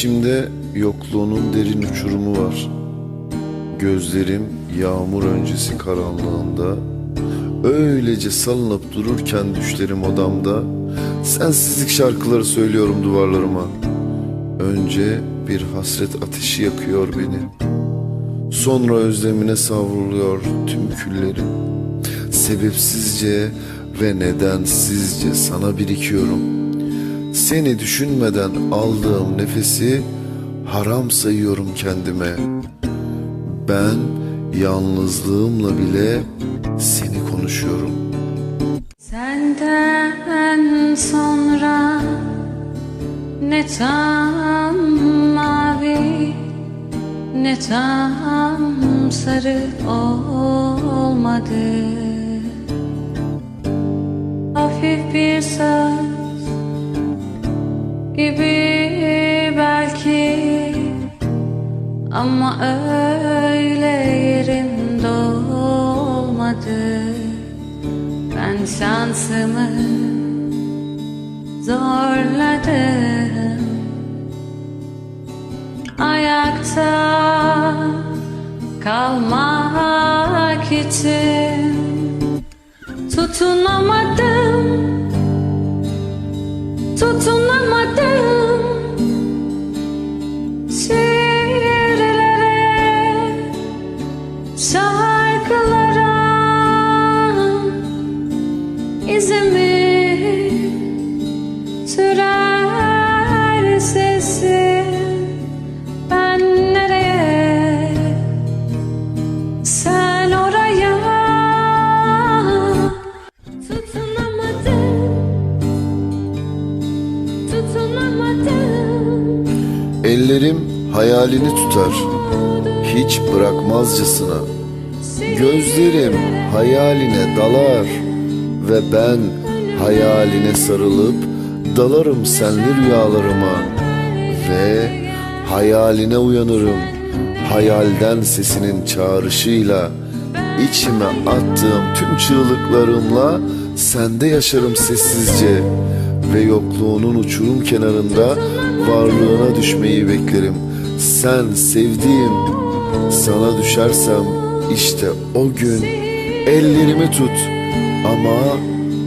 İçimde yokluğunun derin uçurumu var. Gözlerim yağmur öncesi karanlığında Öylece salınıp dururken düşlerim odamda. Sensizlik şarkıları söylüyorum duvarlarıma. Önce bir hasret ateşi yakıyor beni. Sonra özlemine savruluyor tüm küllerim. Sebepsizce ve nedensizce sana birikiyorum Seni düşünmeden aldığım nefesi haram sayıyorum kendime. Ben yalnızlığımla bile seni konuşuyorum. Senden sonra ne tam mavi ne tam sarı olmadı. Hafif bir söz gibi belki. Ama öyle yerinde olmadı. Ben şansımı zorladım. Ayakta kalmak için Tutunamadım. Tutunamadım izimi sürer sesin ben nereye? Sen oraya. Ellerim hayalini tutar. Hiç bırakmazcasına. Gözlerim hayaline dalar ve ben hayaline sarılıp dalarım senli rüyalarıma ve hayaline uyanırım hayalden sesinin çağrışıyla içime attığım tüm çığlıklarımla sende yaşarım sessizce ve yokluğunun uçurum kenarında varlığına düşmeyi beklerim. Sen sevdiğim, sana düşersem işte o gün ellerimi tut ama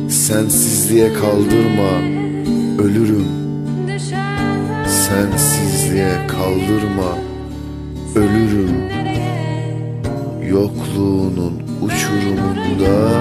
sensizliğe kaldırma, ölürüm. Sensizliğe kaldırma, ölürüm. Yokluğunun uçurumunda.